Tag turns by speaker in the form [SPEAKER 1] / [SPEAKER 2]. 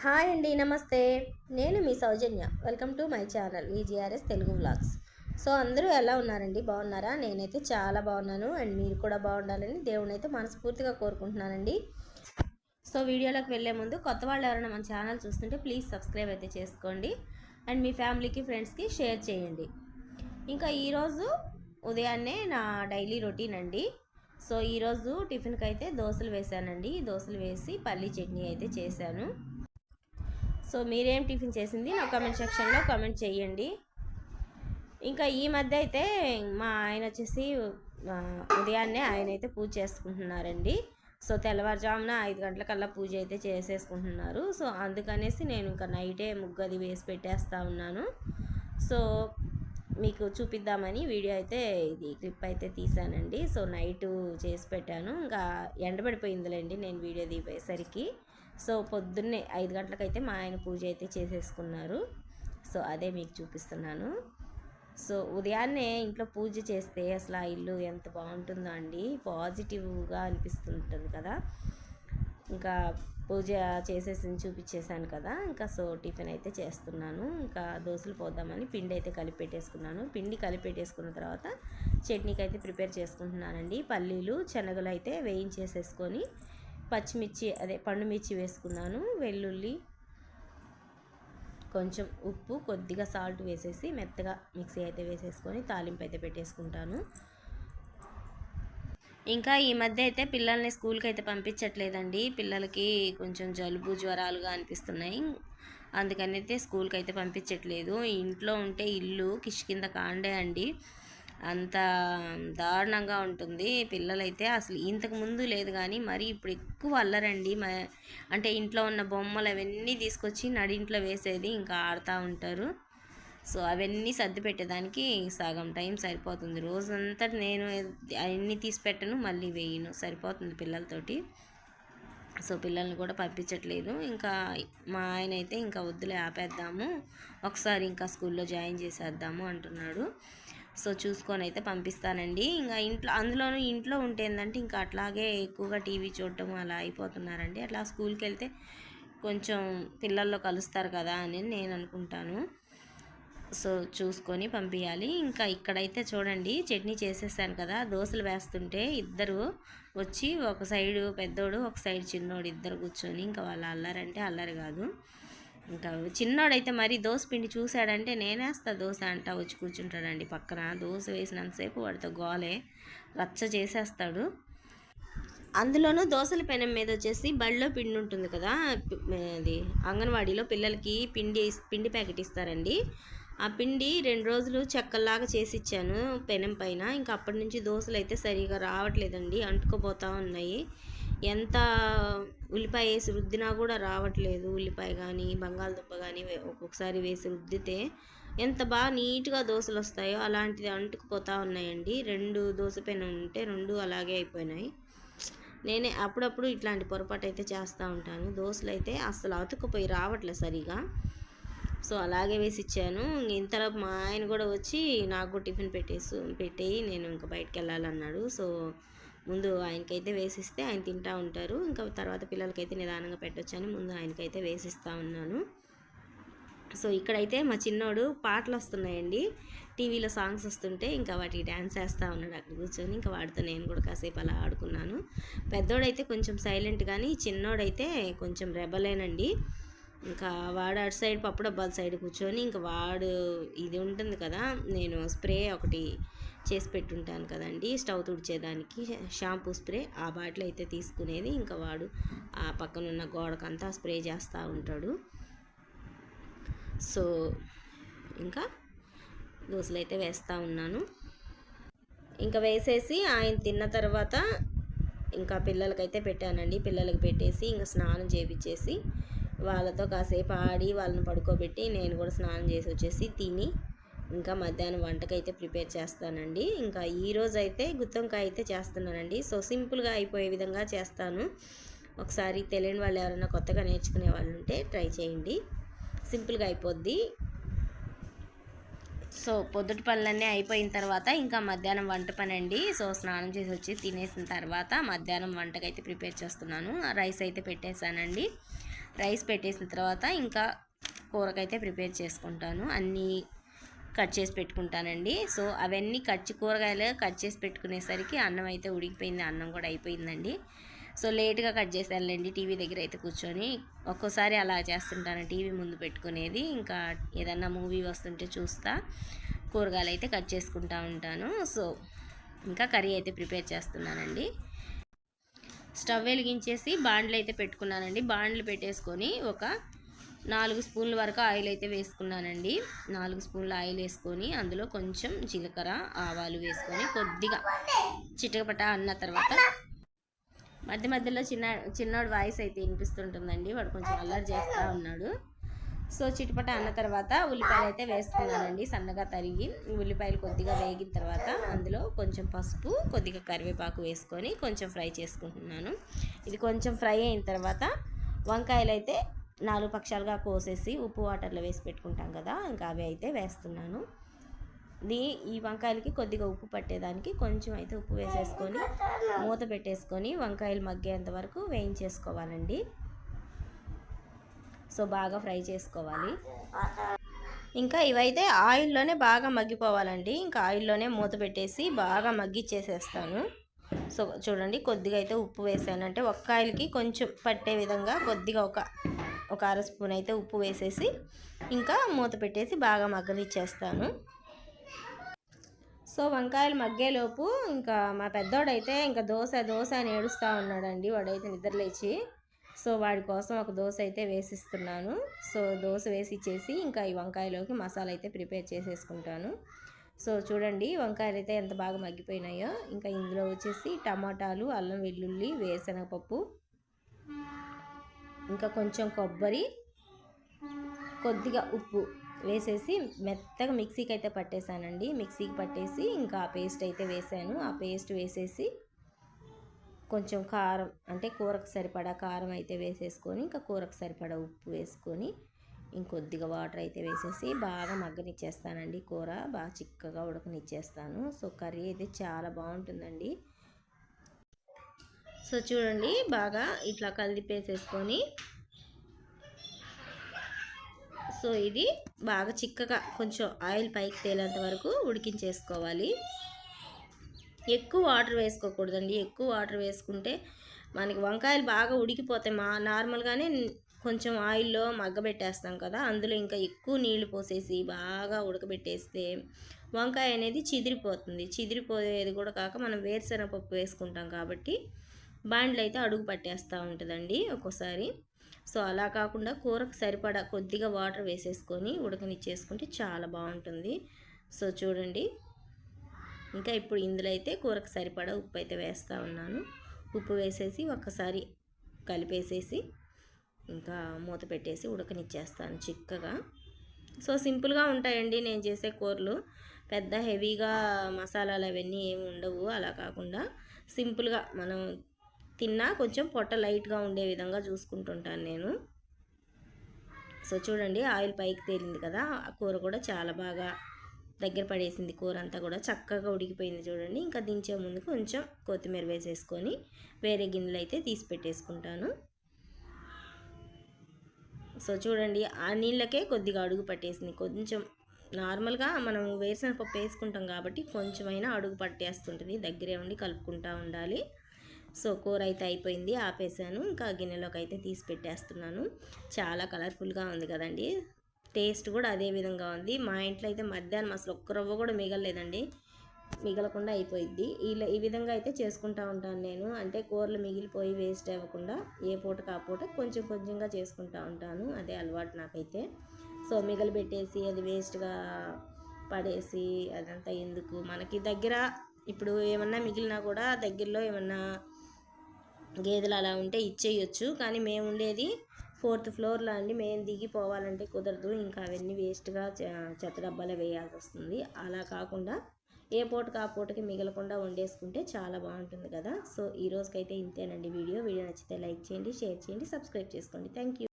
[SPEAKER 1] Hi అండి నమస్తే. నేను మీ సౌజన్య. Welcome to my channel VGRS Telugu vlogs. So అందరూ ఎలా ఉన్నారండి? బాగున్నారా? నేనైతే చాలా బాగున్నాను. అండ్ మీరు కూడా బాగుండాలని దేవుని అయితే మనస్ఫూర్తిగా కోరుకుంటున్నానండి. సో వీడియోలోకి వెళ్ళే ముందు కొత్త వాళ్ళు ఎవరైనా మన ఛానల్ చూస్తుంటే ప్లీజ్ సబ్స్క్రైబ్ అయితే చేసుకోండి. అండ్ మీ ఫ్యామిలీకి ఫ్రెండ్స్కి షేర్ చేయండి. ఇంకా ఈరోజు ఉదయాన్నే నా డైలీ రొటీన్ అండి. సో ఈరోజు టిఫిన్కి అయితే దోశలు వేశానండి దోశలు వేసి పల్లీ చట్నీ అయితే చేశాను. సో మీరేం టిఫిన్ చేసింది? నా కామెంట్ సెక్షన్లో కామెంట్ చేయండి. ఇంకా ఈ మధ్య అయితే మా ఆయన వచ్చేసి ఉదయాన్నే ఆయన అయితే పూజ చేసుకుంటున్నారండి. సో తెల్లవారుజామున ఐదు గంటలకల్లా పూజ అయితే చేసేసుకుంటున్నారు. సో అందుకనేసి నేను ఇంకా నైటే ముగ్గు అది వేసి పెట్టేస్తా ఉన్నాను. సో మీకు చూపిద్దామని వీడియో అయితే ఇది క్లిప్ అయితే తీసానండి. సో నైట్ చేసి పెట్టాను. ఇంకా ఎండబడిపోయిందిలేండి నేను వీడియో దిగేసరికి సో పొద్దున్నే ఐదు గంటలకైతే మా ఆయన పూజ అయితే చేసేసుకున్నారు. సో అదే మీకు చూపిస్తున్నాను. సో ఉదయాన్నే ఇంట్లో పూజ చేస్తే అసలు ఆ ఇల్లు ఎంత బాగుంటుందో అండి. పాజిటివ్గా అనిపిస్తుంటుంది కదా. ఇంకా పూజ చేసేసి చూపించేశాను కదా. ఇంకా సో టిఫిన్ అయితే చేస్తున్నాను. ఇంకా దోశలు పోద్దామని పిండి అయితే కలిపి పెట్టేసుకున్నాను పిండి కలిపి పెట్టేసుకున్న తర్వాత చట్నీకి అయితే ప్రిపేర్ చేసుకుంటున్నానండి. పల్లీలు శనగలు అయితే వేయించేసేసుకొని పచ్చిమిర్చి అదే పండుమిర్చి వేసుకున్నాను. వెల్లుల్లి కొంచెం ఉప్పు కొద్దిగా సాల్ట్ వేసేసి మెత్తగా మిక్సీ అయితే వేసేసుకొని తాలింపు అయితే పెట్టేసుకుంటాను. ఇంకా ఈ మధ్య అయితే పిల్లల్ని స్కూల్కి అయితే పంపించట్లేదండి. పిల్లలకి కొంచెం జలుబు జ్వరాలుగా అనిపిస్తున్నాయి. అందుకని అయితే స్కూల్కి అయితే పంపించట్లేదు. ఇంట్లో ఉంటే ఇల్లు కిష్కింద కాండే అండి. అంత దారుణంగా ఉంటుంది. పిల్లలైతే అసలు ఇంతకు ముందు లేదు కానీ మరి ఇప్పుడు ఎక్కువ అల్లరండి. మ అంటే ఇంట్లో ఉన్న బొమ్మలు అవన్నీ తీసుకొచ్చి నడింట్లో వేసేది ఇంకా ఆడుతూ ఉంటారు. సో అవన్నీ సర్ది పెట్టేదానికి సగం టైం సరిపోతుంది. రోజంతా నేను అవన్నీ తీసి పెట్టను మళ్ళీ వేయను. సరిపోతుంది పిల్లలతోటి. సో పిల్లల్ని కూడా పంపించట్లేదు. ఇంకా మా ఆయన అయితే ఇంకా వద్దులే ఆపేద్దాము. ఒకసారి ఇంకా స్కూల్లో జాయిన్ చేసేద్దాము అంటున్నాడు. సో చూసుకొని అయితే పంపిస్తానండి. ఇంకా ఇంట్లో అందులోనూ ఇంట్లో ఉంటే ఏంటంటే ఇంకా అట్లాగే ఎక్కువగా టీవీ చూడటం అలా అయిపోతున్నారండి. అట్లా స్కూల్కి వెళ్తే కొంచెం పిల్లల్లో కలుస్తారు కదా అని నేను అనుకుంటాను. సో చూసుకొని పంపించాలి ఇంకా ఇక్కడైతే చూడండి చట్నీ చేసేసాను కదా దోశలు వేస్తుంటే ఇద్దరు వచ్చి ఒక సైడు పెద్దోడు ఒక సైడ్ చిన్నోడు ఇద్దరు కూర్చొని ఇంకా వాళ్ళు అల్లారంటే అల్లరి కాదు. ఇంకా చిన్నోడైతే మరి దోశ పిండి చూశాడంటే నేనేస్తా దోశ అంటా వచ్చి కూర్చుంటాడండి పక్కన. దోశ వేసినంతసేపు వాడితో గోలే రచ్చ చేసేస్తాడు. అందులోనూ దోశల పెనం మీద వచ్చేసి బళ్ళో పిండి ఉంటుంది కదా అది అంగన్వాడీలో పిల్లలకి పిండి పిండి ప్యాకెట్ ఇస్తారండి. ఆ పిండి రెండు రోజులు చెక్కల్లాగా చేసి ఇచ్చాను పెనం పైన. ఇంకా అప్పటి నుంచి దోశలు అయితే సరిగా రావట్లేదండి అంటుకుపోతూ ఉన్నాయి. ఎంత ఉల్లిపాయ వేసి రుద్దినా కూడా రావట్లేదు. ఉల్లిపాయ కానీ బంగాళదుంప కానీ ఒక్కొక్కసారి వేసి రుద్దితే ఎంత బాగా నీట్గా దోశలు వస్తాయో అలాంటిది అంటుకుపోతూ ఉన్నాయండి. రెండు దోశ పెనం ఉంటే రెండు అలాగే అయిపోయినాయి. నేనే అప్పుడప్పుడు ఇట్లాంటి పొరపాటు అయితే చేస్తూ ఉంటాను. దోశలు అయితే అసలు అతుకుపోయి రావట్లేదు సరిగా. సో అలాగే వేసి ఇచ్చాను ఇంతలో మా ఆయన కూడా వచ్చి నాకు కూడా టిఫిన్ పెట్టేసి పెట్టేయి నేను ఇంకా బయటకు వెళ్ళాలన్నాడు సో ముందు ఆయనకైతే వేసిస్తే ఆయన తింటూ ఉంటారు. ఇంకా తర్వాత పిల్లలకైతే నిదానంగా పెట్టొచ్చని ముందు ఆయనకైతే వేసిస్తూ ఉన్నాను. సో ఇక్కడైతే మా చిన్నోడు పాటలు వస్తున్నాయండి టీవీలో సాంగ్స్ వస్తుంటే ఇంకా వాటికి డ్యాన్స్ వేస్తూ ఉన్నాడు అక్కడ కూర్చొని. ఇంకా వాడితో నేను కూడా కాసేపు అలా ఆడుకున్నాను. పెద్దోడైతే కొంచెం సైలెంట్ కానీ చిన్నోడైతే కొంచెం రెబలేనండి. ఇంకా వాడు అటు సైడ్ పప్పు డబ్బాల సైడ్ కూర్చొని ఇంకా వాడు ఇది ఉంటుంది కదా నేను స్ప్రే ఒకటి చేసి పెట్టుంటాను కదండి స్టవ్ తుడిచేదానికి షాంపూ స్ప్రే ఆ బాటిల్ అయితే తీసుకునేది. ఇంకా వాడు ఆ పక్కనున్న గోడకంతా స్ప్రే చేస్తూ ఉంటాడు. సో ఇంకా దోశలు అయితే వేస్తూ ఉన్నాను. ఇంకా వేసేసి ఆయన తిన్న తర్వాత ఇంకా పిల్లలకైతే పెట్టానండి. పిల్లలకి పెట్టేసి ఇంకా స్నానం చేపించేసి వాళ్ళతో కాసేపు ఆడి వాళ్ళని పడుకోబెట్టి నేను కూడా స్నానం చేసి వచ్చేసి తిని ఇంకా మధ్యాహ్నం వంటకైతే ప్రిపేర్ చేస్తానండి. ఇంకా ఈరోజు అయితే గుత్తొంకాయ అయితే చేస్తున్నానండి. సో సింపుల్గా అయిపోయే విధంగా చేస్తాను. ఒకసారి తెలియని వాళ్ళు ఎవరైనా కొత్తగా నేర్చుకునే వాళ్ళు ఉంటే ట్రై చేయండి. సింపుల్గా అయిపోద్ది. సో పొద్దుటి పనులన్నీ అయిపోయిన తర్వాత ఇంకా మధ్యాహ్నం వంట పని అండి సో స్నానం చేసి వచ్చి తినేసిన తర్వాత మధ్యాహ్నం వంటకైతే ప్రిపేర్ చేస్తున్నాను. రైస్ అయితే పెట్టేశానండి. రైస్ పెట్టేసిన తర్వాత ఇంకా కూరకైతే ప్రిపేర్ చేసుకుంటాను. అన్నీ కట్ చేసి పెట్టుకుంటానండి. సో అవన్నీ కట్ కూరగాయలు కట్ చేసి పెట్టుకునేసరికి అన్నం అయితే ఉడికిపోయింది. అన్నం కూడా అయిపోయిందండి. సో లేట్గా కట్ చేశానులేండి టీవీ దగ్గర అయితే కూర్చొని. ఒక్కోసారి అలా చేస్తుంటాను టీవీ ముందు పెట్టుకునేది. ఇంకా ఏదన్నా మూవీ వస్తుంటే చూస్తా. కూరగాయలు అయితే కట్ చేసుకుంటా ఉంటాను. సో ఇంకా కర్రీ అయితే ప్రిపేర్ చేస్తున్నానండి. స్టవ్ వెలిగించేసి బాండ్లు అయితే పెట్టుకున్నానండి. బాండ్లు పెట్టేసుకొని ఒక నాలుగు స్పూన్ల వరకు ఆయిల్ అయితే వేసుకున్నానండి. నాలుగు స్పూన్ల ఆయిల్ వేసుకొని అందులో కొంచెం జీలకర్ర ఆవాలు వేసుకొని కొద్దిగా చిటకపట అన్న తర్వాత మధ్య మధ్యలో చిన్న చిన్నోడు వాయిస్ అయితే వినిపిస్తుంటుందండి. వాడు కొంచెం అల్లరి చేస్తూ ఉన్నాడు. సో చిటపట అన్న తర్వాత ఉల్లిపాయలు అయితే వేసుకున్నానండి సన్నగా తరిగి ఉల్లిపాయలు కొద్దిగా వేగిన తర్వాత అందులో కొంచెం పసుపు కొద్దిగా కరివేపాకు వేసుకొని కొంచెం ఫ్రై చేసుకుంటున్నాను. ఇది కొంచెం ఫ్రై అయిన తర్వాత వంకాయలు అయితే నాలుగు పక్షాలుగా కోసేసి ఉప్పు వాటర్లో వేసి పెట్టుకుంటాం కదా ఇంకా అవి అయితే వేస్తున్నాను. దీ ఈ వంకాయలకి కొద్దిగా ఉప్పు పట్టేదానికి కొంచెం అయితే ఉప్పు వేసేసుకొని మూత పెట్టేసుకొని వంకాయలు మగ్గేంత వరకు వేయించేసుకోవాలండి. సో బాగా ఫ్రై చేసుకోవాలి. ఇంకా ఇవైతే ఆయిల్లోనే బాగా మగ్గిపోవాలండి. ఇంకా ఆయిల్లోనే మూత పెట్టేసి బాగా మగ్గిచ్చేసేస్తాను. సో చూడండి కొద్దిగా అయితే ఉప్పు వేసానంటే ఆయిల్కి కొంచెం పట్టే విధంగా కొద్దిగా ఒక ఒక అర స్పూన్ అయితే ఉప్పు వేసేసి ఇంకా మూత పెట్టేసి బాగా మగ్గనిచ్చేస్తాను. సో వంకాయలు మగ్గేలోపు ఇంకా మా పెద్దోడైతే ఇంకా దోశ దోశ అని ఏడుస్తూ ఉన్నాడండి. వాడైతే నిద్రలేచి. సో వాడి కోసం ఒక దోశ అయితే వేసిస్తున్నాను. సో దోశ వేసి ఇచ్చేసి ఇంకా ఈ వంకాయలోకి మసాలా అయితే ప్రిపేర్ చేసేసుకుంటాను. సో చూడండి వంకాయలు అయితే ఎంత బాగా మగ్గిపోయినాయో. ఇంకా ఇందులో వచ్చేసి టమాటాలు అల్లం వెల్లుల్లి వేరుశనగపప్పు ఇంకా కొంచెం కొబ్బరి కొద్దిగా ఉప్పు వేసేసి మెత్తగా మిక్సీకి అయితే పట్టేశానండి మిక్సీకి పట్టేసి ఇంకా ఆ పేస్ట్ అయితే వేసాను. ఆ పేస్ట్ వేసేసి కొంచెం కారం అంటే కూరకు సరిపడా కారం అయితే వేసేసుకొని ఇంకా కూరకు సరిపడా ఉప్పు వేసుకొని ఇంకొద్దిగా వాటర్ అయితే వేసేసి బాగా మగ్గనిచ్చేస్తానండి కూర. బాగా చిక్కగా ఉడకనిచ్చేస్తాను. సో కర్రీ అయితే చాలా బాగుంటుందండి. సో చూడండి బాగా ఇట్లా కలిపేసేసుకొని సో ఇది బాగా చిక్కగా కొంచెం ఆయిల్ పైకి తేలేంత వరకు ఉడికించేసుకోవాలి. ఎక్కువ వాటర్ వేసుకోకూడదండి. ఎక్కువ వాటర్ వేసుకుంటే మనకి వంకాయలు బాగా ఉడికిపోతాయి. మా నార్మల్గానే కొంచెం ఆయిల్లో మగ్గబెట్టేస్తాం కదా అందులో ఇంకా ఎక్కువ నీళ్ళు పోసేసి బాగా ఉడకబెట్టేస్తే వంకాయ అనేది చిదిరిపోతుంది. చిదిరిపోయేది కూడా కాక మనం వేరుశనగపప్పు వేసుకుంటాం కాబట్టి బాండ్లు అయితే అడుగు పట్టేస్తూ ఉంటుందండి ఒక్కోసారి. సో అలా కాకుండా కూరకు సరిపడా కొద్దిగా వాటర్ వేసేసుకొని ఉడకనిచ్చేసుకుంటే చాలా బాగుంటుంది. సో చూడండి. ఇంకా ఇప్పుడు ఇందులో అయితే కూరకు సరిపడా ఉప్పు అయితే వేస్తూ ఉన్నాను. ఉప్పు వేసేసి ఒక్కసారి కలిపేసేసి ఇంకా మూత పెట్టేసి ఉడకనిచ్చేస్తాను చిక్కగా. సో సింపుల్గా ఉంటాయండి నేను చేసే కూరలు. పెద్ద హెవీగా మసాలాలు అవన్నీ ఏమి ఉండవు. అలా కాకుండా సింపుల్గా మనం తిన్నా కొంచెం పొట్ట లైట్గా ఉండే విధంగా చూసుకుంటుంటాను నేను. సో చూడండి ఆయిల్ పైకి తేలింది కదా ఆ కూర కూడా చాలా బాగా దగ్గర పడేసింది కూర అంతా కూడా చక్కగా ఉడికిపోయింది చూడండి. ఇంకా దించే ముందు కొంచెం కొత్తిమీర వేసేసుకొని వేరే గిన్నెలు అయితే తీసి పెట్టేసుకుంటాను. సో చూడండి ఆ నీళ్ళకే కొద్దిగా అడుగు పట్టేసింది. కొంచెం నార్మల్గా మనం వేరుశనగపప్పు వేసుకుంటాం కాబట్టి కొంచెమైనా అడుగు పట్టేస్తుంటుంది. దగ్గరే ఉండి కలుపుకుంటూ ఉండాలి. సో కూర అయితే అయిపోయింది ఆపేసాను ఇంకా గిన్నెలోకి అయితే తీసి పెట్టేస్తున్నాను. చాలా కలర్ఫుల్గా ఉంది కదండి. టేస్ట్ కూడా అదే విధంగా ఉంది. మా ఇంట్లో అయితే మధ్యాహ్నం అసలు ఒక్క రవ్వ కూడా మిగలలేదండి. మిగలకుండా అయిపోయిద్ది. ఇలా ఈ విధంగా అయితే చేసుకుంటూ ఉంటాను నేను. అంటే కూరలు మిగిలిపోయి వేస్ట్ అవ్వకుండా ఏ పూటకు ఆ పూట కొంచెం కొంచెంగా చేసుకుంటూ ఉంటాను. అదే అలవాటు నాకైతే. సో మిగలు పెట్టేసి అది వేస్ట్గా పడేసి అదంతా ఎందుకు? మనకి దగ్గర ఇప్పుడు ఏమన్నా మిగిలినా కూడా దగ్గరలో ఏమన్నా గేదెలు అలా ఉంటే ఇచ్చేయచ్చు. కానీ మేము ఉండేది ఫోర్త్ ఫ్లోర్లో అండి. మేము దిగిపోవాలంటే కుదరదు. ఇంకా అవన్నీ వేస్ట్గా చెత్త డబ్బాలో వేయాల్సి వస్తుంది. అలా కాకుండా ఏ పూటకి ఆ పూటకి మిగలకుండా వండేసుకుంటే చాలా బాగుంటుంది కదా. సో ఈ రోజుకైతే ఇంతేనండి వీడియో. వీడియో నచ్చితే లైక్ చేయండి షేర్ చేయండి సబ్స్క్రైబ్ చేసుకోండి. Thank you.